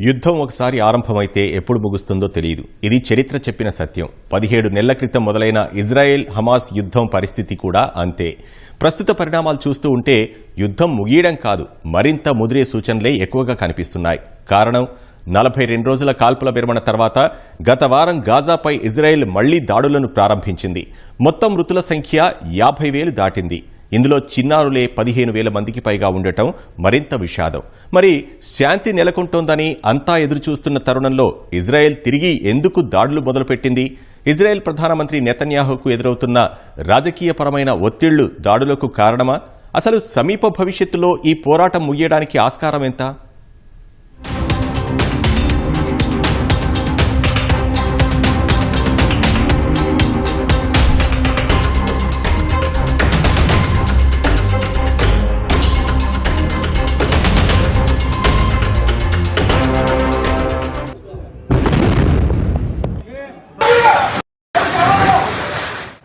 యుద్ధం ఒకసారి ఆరంభమైతే ఎప్పుడు ముగుస్తుందో తెలియదు ఇది చరిత్ర చెప్పిన సత్యం. పదిహేడు నెలల క్రితం మొదలైన ఇజ్రాయెల్ హమాస్ యుద్ధం పరిస్థితి కూడా అంతే. ప్రస్తుత పరిణామాలు చూస్తూ ఉంటే యుద్ధం ముగియడం కాదు మరింత ముదిరే సూచనలే ఎక్కువగా కనిపిస్తున్నాయి. కారణం నలభై రెండు రోజుల కాల్పుల విరమణ తర్వాత గత వారం గాజాపై ఇజ్రాయెల్ మళ్ళీ దాడులను ప్రారంభించింది. మొత్తం మృతుల సంఖ్య యాభై వేలు దాటింది. ఇందులో చిన్నారులే పదిహేను వేల మందికి పైగా ఉండటం మరింత విషాదం. మరి శాంతి నెలకొంటోందని అంతా ఎదురుచూస్తున్న తరుణంలో ఇజ్రాయెల్ తిరిగి ఎందుకు దాడులు మొదలుపెట్టింది? ఇజ్రాయెల్ ప్రధానమంత్రి నెతన్యాహుకు ఎదురవుతున్న రాజకీయపరమైన ఒత్తిళ్ళు దాడులకు కారణమా? అసలు సమీప భవిష్యత్తులో ఈ పోరాటం ముగియడానికి ఆస్కారం ఎంత?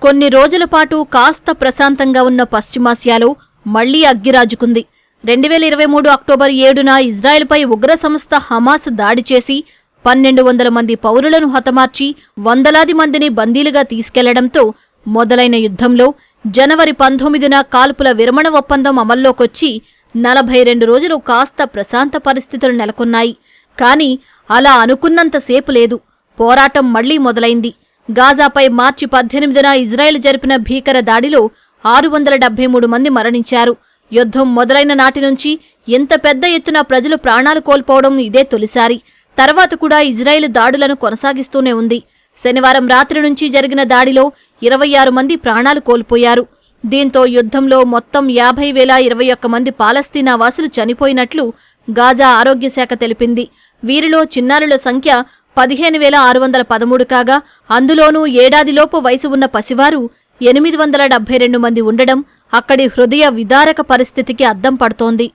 కొన్ని రోజుల పాటు కాస్త ప్రశాంతంగా ఉన్న పశ్చిమాసియాలో మళ్ళీ అగ్గిరాజుకుంది. రెండు వేల ఇరవై మూడు అక్టోబర్ ఏడున ఇజ్రాయెల్పై ఉగ్ర సంస్థ హమాస్ దాడి చేసి పన్నెండు వందల మంది పౌరులను హతమార్చి వందలాది మందిని బందీలుగా తీసుకెళ్ళడంతో మొదలైన యుద్ధంలో జనవరి పంతొమ్మిదిన కాల్పుల విరమణ ఒప్పందం అమల్లోకొచ్చి నలభై రెండు రోజులు కాస్త ప్రశాంత పరిస్థితులు నెలకొన్నాయి. కాని అలా అనుకున్నంతసేపు లేదు. పోరాటం మళ్ళీ మొదలైంది. గాజాపై మార్చి పద్దెనిమిదిన ఇజ్రాయెల్ జరిపిన భీకర దాడిలో ఆరు వందల డెబ్బై మూడు మంది మరణించారు. యుద్ధం మొదలైన నాటి నుంచి ఎంత పెద్ద ఎత్తున ప్రజలు ప్రాణాలు కోల్పోవడం ఇదే తొలిసారి. తర్వాత కూడా ఇజ్రాయెల్ దాడులను కొనసాగిస్తూనే ఉంది. శనివారం రాత్రి నుంచి జరిగిన దాడిలో ఇరవై ఆరు మంది ప్రాణాలు కోల్పోయారు. దీంతో యుద్ధంలో మొత్తం యాభై వేల ఇరవై ఒక్క మంది పాలస్తీనా వాసులు చనిపోయినట్లు గాజా ఆరోగ్య శాఖ తెలిపింది. వీరిలో చిన్నారుల సంఖ్య పదిహేను వేల ఆరు వందల పదమూడు కాగా అందులోనూ ఏడాదిలోపు వయసు ఉన్న పసివారు ఎనిమిది వందల డెబ్బై రెండు మంది ఉండడం అక్కడి హృదయ విదారక పరిస్థితికి అద్దం పడుతోంది.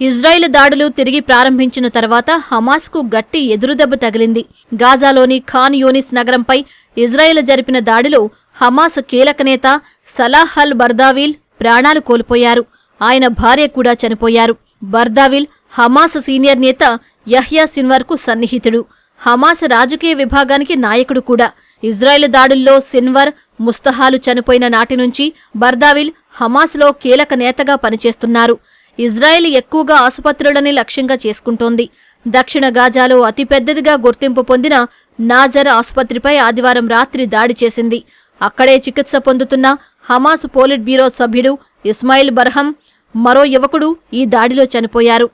ఇజ్రాయెల్ దాడులు తిరిగి ప్రారంభించిన తర్వాత హమాస్కు గట్టి ఎదురుదెబ్బ తగిలింది. గాజాలోని ఖాన్ యూనిస్ నగరంపై ఇజ్రాయెల్ జరిపిన దాడిలో హమాస్ కీలక నేత సలాహ్ అల్ బర్దావిల్ ప్రాణాలు కోల్పోయారు. ఆయన భార్య కూడా చనిపోయారు. బర్దావిల్ హమాస్ సీనియర్ నేత యహ్యా సిన్వర్కు సన్నిహితుడు. హమాస్ రాజకీయ విభాగానికి నాయకుడు కూడా. ఇజ్రాయెల్ దాడుల్లో సిన్వర్ ముస్తహాలు చనిపోయిన నాటి నుంచి బర్దావిల్ హమాస్లో కీలక నేతగా పనిచేస్తున్నారు. ఇజ్రాయెల్ ఎక్కువగా ఆసుపత్రులని లక్ష్యంగా చేసుకుంటోంది. దక్షిణ గాజాలో అతిపెద్దదిగా గుర్తింపు పొందిన నాజర్ ఆసుపత్రిపై ఆదివారం రాత్రి దాడి చేసింది. అక్కడే చికిత్స పొందుతున్న హమాస్ పోలిట్ బ్యూరో సభ్యుడు ఇస్మాయిల్ బర్హం మరో యువకుడు ఈ దాడిలో చనిపోయారు.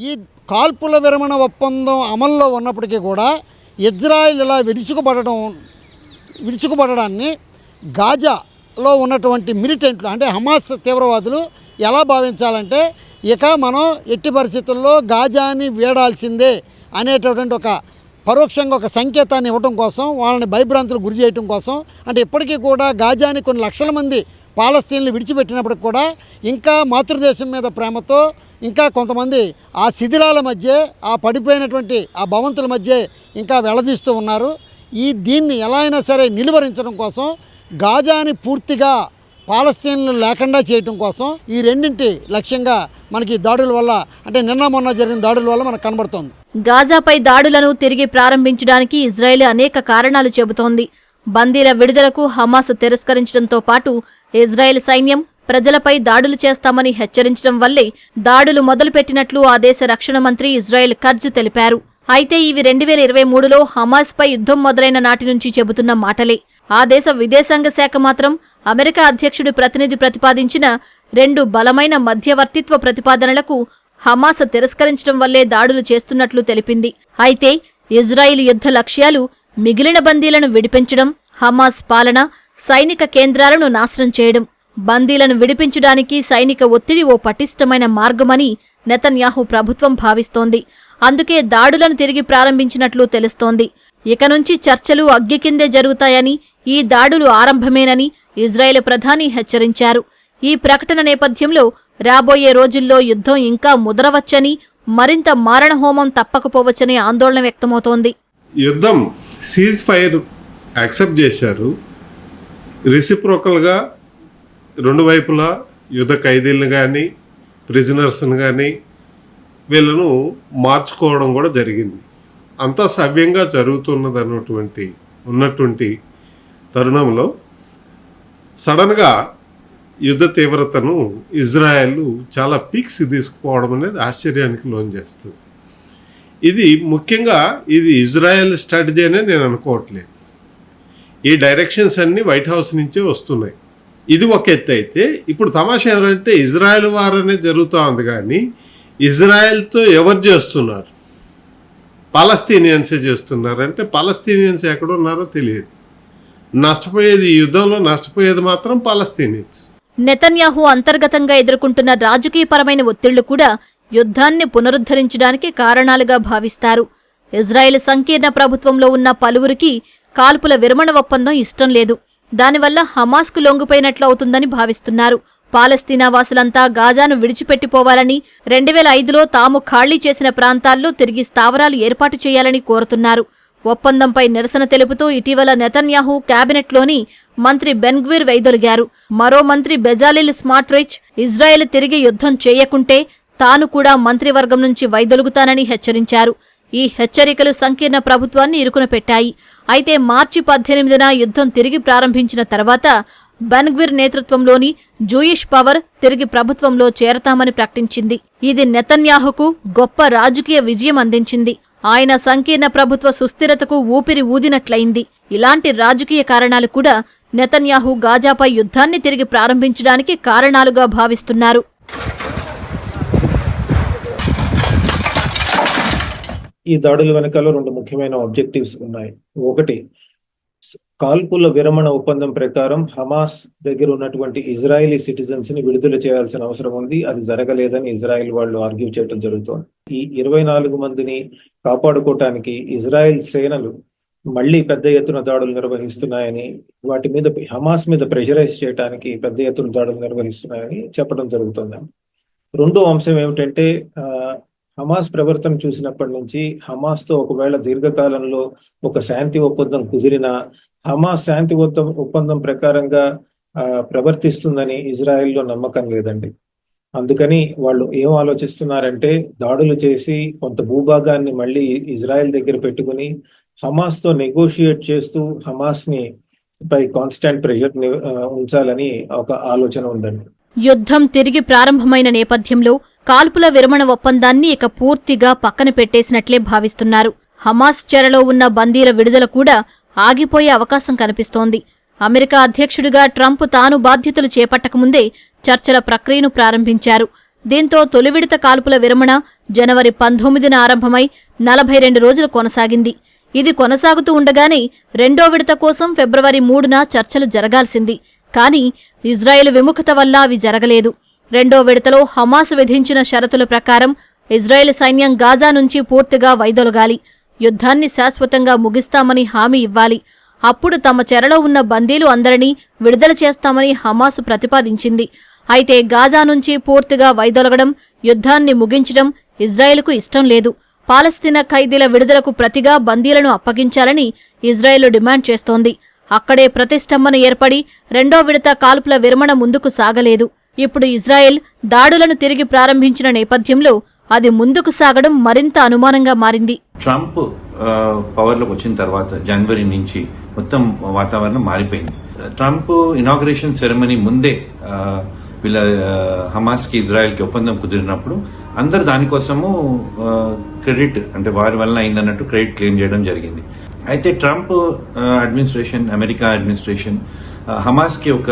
ఈ కాల్పుల విరమణ ఒప్పందం అమల్లో ఉన్నప్పటికీ కూడా ఇజ్రాయిల్ ఇలా విడుచుకుపడడం విడుచుకుపడడాన్ని గాజాలో ఉన్నటువంటి మిలిటెంట్లు అంటే హమాస్ తీవ్రవాదులు ఎలా భావించాలంటే ఇక మనం ఎట్టి పరిస్థితుల్లో గాజాని వీడాల్సిందే అనేటటువంటి ఒక పరోక్షంగా ఒక సంకేతాన్ని ఇవ్వడం కోసం వాళ్ళని భయభ్రాంతులు గురి చేయడం కోసం అంటే ఇప్పటికీ కూడా గాజాని కొన్ని లక్షల మంది పాలస్తీన్లు విడిచిపెట్టినప్పటికి కూడా ఇంకా మాతృదేశం మీద ప్రేమతో ఇంకా కొంతమంది ఆ శిథిలాల మధ్య ఆ పడిపోయినటువంటి ఆ భవంతుల మధ్య ఇంకా వెళ్ళదీస్తూ ఉన్నారు. ఈ దీన్ని ఎలా అయినా సరే నిలువరించడం కోసం గాజాని పూర్తిగా పాలస్తీన్లు లేకుండా చేయటం కోసం ఈ రెండింటి లక్ష్యంగా మనకి దాడుల వల్ల అంటే నిన్న మొన్న జరిగిన దాడుల వల్ల మనకు కనబడుతోంది. గాజాపై దాడులను తిరిగి ప్రారంభించడానికి ఇజ్రాయెల్ అనేక కారణాలు చెబుతోంది. బందీల విడుదలకు హమాస్ తిరస్కరించడంతో పాటు ఇజ్రాయెల్ సైన్యం ప్రజలపై దాడులు చేస్తామని హెచ్చరించడం వల్లే దాడులు మొదలుపెట్టినట్లు ఆ దేశ రక్షణ మంత్రి ఇజ్రాయెల్ కర్జ్ తెలిపారు. అయితే ఇవి రెండు వేల ఇరవై మూడులో హమాస్పై యుద్ధం మొదలైన నాటి నుంచి చెబుతున్న మాటలే. ఆ దేశ విదేశాంగ శాఖ మాత్రం అమెరికా అధ్యక్షుడి ప్రతినిధి ప్రతిపాదించిన రెండు బలమైన మధ్యవర్తిత్వ ప్రతిపాదనలకు హమాస్ తిరస్కరించడం వల్లే దాడులు చేస్తున్నట్లు తెలిపింది. అయితే ఇజ్రాయిల్ యుద్ధ లక్ష్యాలు మిగిలిన బందీలను విడిపించడం హమాస్ పాలన సైనిక కేంద్రాలను నాశనం చేయడం బందీలను విడిపించడానికి సైనిక ఒత్తిడి ఓ పటిష్టమైన మార్గమని నెతన్యాహు ప్రభుత్వం భావిస్తోంది. అందుకే దాడులను తిరిగి ప్రారంభించినట్లు తెలుస్తోంది. ఇక నుంచి చర్చలు అగ్గి కిందే జరుగుతాయని ఈ దాడులు ఆరంభమేనని ఇజ్రాయెల్ ప్రధాని హెచ్చరించారు. ఈ ప్రకటన నేపథ్యంలో రాబోయే రోజుల్లో యుద్ధం ఇంకా ముదరవచ్చని మరింత మారణహోమం తప్పకపోవచ్చనే ఆందోళన వ్యక్తమవుతోంది. యుద్ధం సీజ్ ఫైర్ యాక్సెప్ట్ చేశారు. రెసిప్రోకల్గా రెండు వైపులా యుద్ధ ఖైదీలను కానీ ప్రిజనర్స్ని కానీ వీళ్ళను మార్చుకోవడం కూడా జరిగింది. అంతా సవ్యంగా జరుగుతున్నది అన్నటువంటి ఉన్నటువంటి తరుణంలో సడన్గా యుద్ధ తీవ్రతను ఇజ్రాయెల్ చాలా పీక్స్ తీసుకుపోవడం అనేది ఆశ్చర్యానికి లోన్ చేస్తుంది. ఇది ముఖ్యంగా ఇది ఇజ్రాయెల్ స్ట్రాటజీ అనే నేను అనుకోవట్లేదు. ఈ డైరెక్షన్స్ అన్నీ వైట్ హౌస్ నుంచే వస్తున్నాయి. ఇది ఒక ఎత్తు అయితే ఇప్పుడు తమాషా ఎవరంటే ఇజ్రాయెల్ వార్ అనేది జరుగుతూ ఉంది కానీ ఇజ్రాయెల్తో ఎవరు చేస్తున్నారు? పాలస్తీనియన్సే చేస్తున్నారు అంటే పాలస్తీనియన్స్ ఎక్కడున్నారో తెలియదు. నష్టపోయేది ఈ యుద్ధంలో నష్టపోయేది మాత్రం పాలస్తీనియన్స్ నెతన్యాహు అంతర్గతంగా ఎదుర్కొంటున్న రాజకీయపరమైన ఒత్తిళ్ళు కూడా యుద్ధాన్ని పునరుద్ధరించడానికి కారణాలుగా భావిస్తారు. ఇజ్రాయెల్ సంకీర్ణ ప్రభుత్వంలో ఉన్న పలువురికి కాల్పుల విరమణ ఒప్పందం ఇష్టం లేదు. దానివల్ల హమాస్కు లొంగిపోయినట్లు అవుతుందని భావిస్తున్నారు. పాలస్తీనా వాసులంతా గాజాను విడిచిపెట్టిపోవాలని రెండు వేల ఐదులో తాము ఖాళీ చేసిన ప్రాంతాల్లో తిరిగి స్థావరాలు ఏర్పాటు చేయాలని కోరుతున్నారు. ఒప్పందంపై నిరసన తెలుపుతూ ఇటీవల నెతన్యాహు క్యాబినెట్లోని మంత్రి బెన్గ్వీర్ వైదొలిగారు. మరో మంత్రి బెజాలిల్ స్మార్ట్రిచ్ ఇజ్రాయెల్ తిరిగి యుద్ధం చేయకుంటే తాను కూడా మంత్రివర్గం నుంచి వైదొలుగుతానని హెచ్చరించారు. ఈ హెచ్చరికలు సంకీర్ణ ప్రభుత్వాన్ని ఇరుకున పెట్టాయి. అయితే మార్చి పద్దెనిమిదిన యుద్ధం తిరిగి ప్రారంభించిన తర్వాత బెన్గ్విర్ నేతృత్వంలోని జూయిష్ పవర్ తిరిగి ప్రభుత్వంలో చేరతామని ప్రకటించింది. ఇది నెతన్యాహుకు గొప్ప రాజకీయ విజయం అందించింది. ఆయన సంకీర్ణ ప్రభుత్వ సుస్థిరతకు ఊపిరి ఊదినట్లయింది. ఇలాంటి రాజకీయ కారణాలు కూడా నెతన్యాహు గాజాపై యుద్ధాన్ని తిరిగి ప్రారంభించడానికి కారణాలుగా భావిస్తున్నారు. ఈ దాడుల వెనకాల రెండు ముఖ్యమైన ఆబ్జెక్టివ్స్ ఉన్నాయి. ఒకటి కాల్పుల విరమణ ఒప్పందం ప్రకారం హమాస్ దగ్గర ఉన్నటువంటి ఇజ్రాయలీ సిటిజన్స్ని విడుదల చేయాల్సిన అవసరం ఉంది. అది జరగలేదని ఇజ్రాయెల్ వాళ్ళు ఆర్గ్యూ చేయడం జరుగుతోంది. ఈ ఇరవై నాలుగు మందిని కాపాడుకోవటానికి ఇజ్రాయెల్ సేనలు మళ్ళీ పెద్ద ఎత్తున దాడులు నిర్వహిస్తున్నాయని వాటి మీద హమాస్ మీద ప్రెషరైజ్ చేయడానికి పెద్ద ఎత్తున దాడులు నిర్వహిస్తున్నాయని చెప్పడం జరుగుతుంది. రెండో అంశం ఏమిటంటే ఆ, హమాస్ ప్రవర్తన చూసినప్పటి నుంచి హమాస్తో ఒకవేళ దీర్ఘకాలంలో ఒక శాంతి ఒప్పందం కుదిరినా హమాస్ శాంతి ఒప్పందం ప్రకారంగా ప్రవర్తిస్తుందని ఇజ్రాయెల్లో నమ్మకం లేదండి. అందుకని వాళ్ళు ఏం ఆలోచిస్తున్నారంటే దాడులు చేసి కొంత భూభాగాన్ని మళ్ళీ ఇజ్రాయెల్ దగ్గర పెట్టుకుని హమాస్తో నెగోషియేట్ చేస్తూ హమాస్ని పై కాన్స్టాంట్ ప్రెషర్ ఉంచాలని ఒక ఆలోచన ఉందండి. యుద్ధం తిరిగి ప్రారంభమైన నేపథ్యంలో కాల్పుల విరమణ ఒప్పందాన్ని ఇక పూర్తిగా పక్కన పెట్టేసినట్లే భావిస్తున్నారు. హమాస్ చెరలో ఉన్న బందీల విడుదల కూడా ఆగిపోయే అవకాశం కనిపిస్తోంది. అమెరికా అధ్యక్షుడిగా ట్రంప్ తాను బాధ్యతలు చేపట్టకముందే చర్చల ప్రక్రియను ప్రారంభించారు. దీంతో తొలి విడత కాల్పుల విరమణ జనవరి పంతొమ్మిదిన ఆరంభమై నలభై రెండు రోజులు కొనసాగింది. ఇది కొనసాగుతూ ఉండగానే రెండో విడత కోసం ఫిబ్రవరి మూడున చర్చలు జరగాల్సింది. కానీ ఇజ్రాయెల్ విముఖత వల్ల అవి జరగలేదు. రెండో విడతలో హమాస్ విధించిన షరతుల ప్రకారం ఇజ్రాయెల్ సైన్యం గాజా నుంచి పూర్తిగా వైదొలగాలి. యుద్ధాన్ని శాశ్వతంగా ముగిస్తామని హామీ ఇవ్వాలి. అప్పుడు తమ చెరలో ఉన్న బందీలు అందరినీ విడుదల చేస్తామని హమాస్ ప్రతిపాదించింది. అయితే గాజా నుంచి పూర్తిగా వైదొలగడం యుద్ధాన్ని ముగించడం ఇజ్రాయెల్కు ఇష్టం లేదు. పాలస్తీనా ఖైదీల విడుదలకు ప్రతిగా బందీలను అప్పగించాలని ఇజ్రాయెల్ డిమాండ్ చేస్తోంది. అక్కడే ప్రతిష్టంభన ఏర్పడి రెండో విడత కాల్పుల విరమణ ముందుకు సాగలేదు. ఇప్పుడు ఇజ్రాయెల్ దాడులను తిరిగి ప్రారంభించిన నేపథ్యంలో అది ముందుకు సాగడం మరింత అనుమానంగా మారింది. ట్రంప్ ఆ, పవర్లోకి వచ్చిన తర్వాత జనవరి నుంచి మొత్తం వాతావరణం మారిపోయింది. ట్రంప్ ఇనాగ్రేషన్ సెరమనీ ముందే వీళ్ళ హమాస్కి ఇజ్రాయెల్కి ఒప్పందం కుదిరినప్పుడు అందరు దానికోసము క్రెడిట్ అంటే వారి వలన అయిందన్నట్టు క్రెడిట్ క్లెయిమ్ చేయడం జరిగింది. అయితే ట్రంప్ అడ్మినిస్ట్రేషన్ అమెరికా అడ్మినిస్ట్రేషన్ హమాస్కి ఒక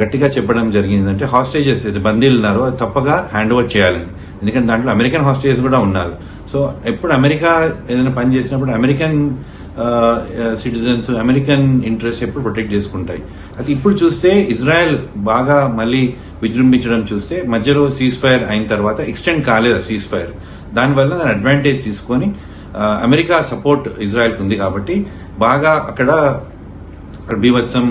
గట్టిగా చెప్పడం జరిగిందంటే హాస్టేజెస్ ఏదైతే బందీలు ఉన్నారో అది తప్పగా హ్యాండ్ ఓవర్ చేయాలని. ఎందుకంటే దాంట్లో అమెరికన్ హాస్టేజెస్ కూడా ఉన్నారు. సో ఎప్పుడు అమెరికా ఏదైనా పని చేసినప్పుడు అమెరికన్ సిటిజన్స్ అమెరికన్ ఇంట్రెస్ట్ ఎప్పుడు ప్రొటెక్ట్ చేసుకుంటాయి. అది ఇప్పుడు చూస్తే ఇజ్రాయెల్ బాగా మళ్ళీ విజృంభించడం చూస్తే మధ్యలో సీజ్ ఫైర్ అయిన తర్వాత ఎక్స్టెండ్ కాలేదు సీజ్ ఫైర్ దానివల్ల దాని అడ్వాంటేజ్ తీసుకొని అమెరికా సపోర్ట్ ఇజ్రాయెల్కి ఉంది కాబట్టి బాగా అక్కడ బీభత్సం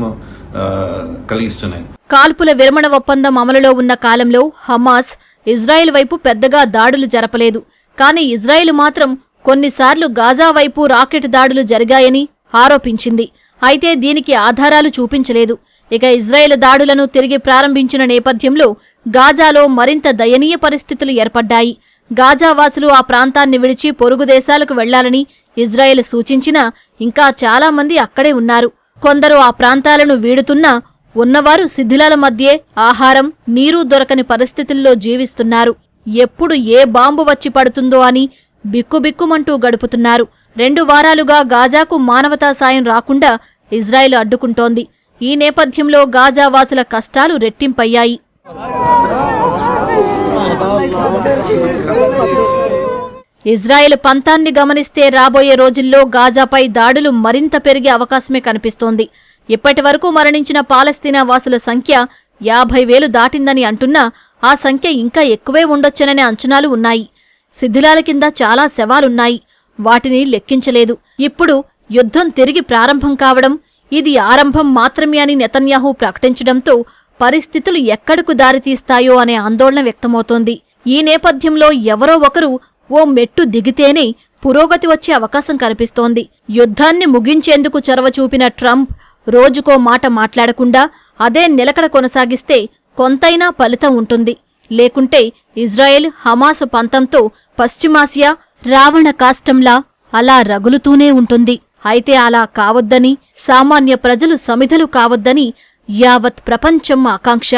కలిగిస్తున్నాయి. కాల్పుల విరమణ ఒప్పందం అమలులో ఉన్న కాలంలో హమాస్ ఇజ్రాయెల్ వైపు పెద్దగా దాడులు జరపలేదు. కానీ ఇజ్రాయెల్ మాత్రం కొన్నిసార్లు గాజా వైపు రాకెట్ దాడులు జరిగాయని ఆరోపించింది. అయితే దీనికి ఆధారాలు చూపించలేదు. ఇక ఇజ్రాయెల్ దాడులను తిరిగి ప్రారంభించిన నేపథ్యంలో గాజాలో మరింత దయనీయ పరిస్థితులు ఏర్పడ్డాయి. గాజావాసులు ఆ ప్రాంతాన్ని విడిచి పొరుగు దేశాలకు వెళ్ళాలని ఇజ్రాయెల్ సూచించినా ఇంకా చాలామంది అక్కడే ఉన్నారు. కొందరు ఆ ప్రాంతాలను వీడుతున్నా ఉన్నవారు శిథిలాల మధ్యే ఆహారం నీరు దొరకని పరిస్థితుల్లో జీవిస్తున్నారు. ఎప్పుడు ఏ బాంబు వచ్చి పడుతుందో అని బిక్కుబిక్కుమంటూ గడుపుతున్నారు. రెండు వారాలుగా గాజాకు మానవతా సాయం రాకుండా ఇజ్రాయెల్ అడ్డుకుంటోంది. ఈ నేపథ్యంలో గాజావాసుల కష్టాలు రెట్టింపయ్యాయి. ఇజ్రాయెల్ పంతాన్ని గమనిస్తే రాబోయే రోజుల్లో గాజాపై దాడులు మరింత పెరిగే అవకాశమే కనిపిస్తోంది. ఇప్పటి వరకు మరణించిన పాలస్తీనా వాసుల సంఖ్య యాభై వేలు దాటిందని అంటున్నా ఆ సంఖ్య ఇంకా ఎక్కువే ఉండొచ్చననే అంచనాలు ఉన్నాయి. శిథిలాల కింద చాలా శవాలున్నాయి. వాటిని లెక్కించలేదు. ఇప్పుడు యుద్ధం తిరిగి ప్రారంభం కావడం ఇది ఆరంభం మాత్రమే అని నెతన్యాహు ప్రకటించడంతో పరిస్థితులు ఎక్కడకు దారితీస్తాయో అనే ఆందోళన వ్యక్తమవుతోంది. ఈ నేపథ్యంలో ఎవరో ఒకరు ఓ మెట్టు దిగితేనే పురోగతి వచ్చే అవకాశం కనిపిస్తోంది. యుద్ధాన్ని ముగించేందుకు చొరవ చూపిన ట్రంప్ రోజుకో మాట మాట్లాడకుండా అదే నిలకడ కొనసాగిస్తే కొంతైనా ఫలితం ఉంటుంది. లేకుంటే ఇజ్రాయెల్ హమాస్ పంతంతో పశ్చిమాసియా రావణ కాష్టంలా అలా రగులుతూనే ఉంటుంది. అయితే అలా కావద్దని సామాన్య ప్రజలు సమిధలు కావద్దని యావత్ ప్రపంచం ఆకాంక్ష.